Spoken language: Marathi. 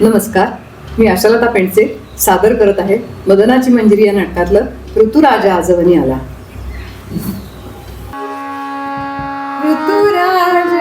नमस्कार. मी आशालता पेंडसे सादर करत आहे मदनाची मंजिरी या नाटकातलं ऋतुराजा आजवनी आला. ऋतुराज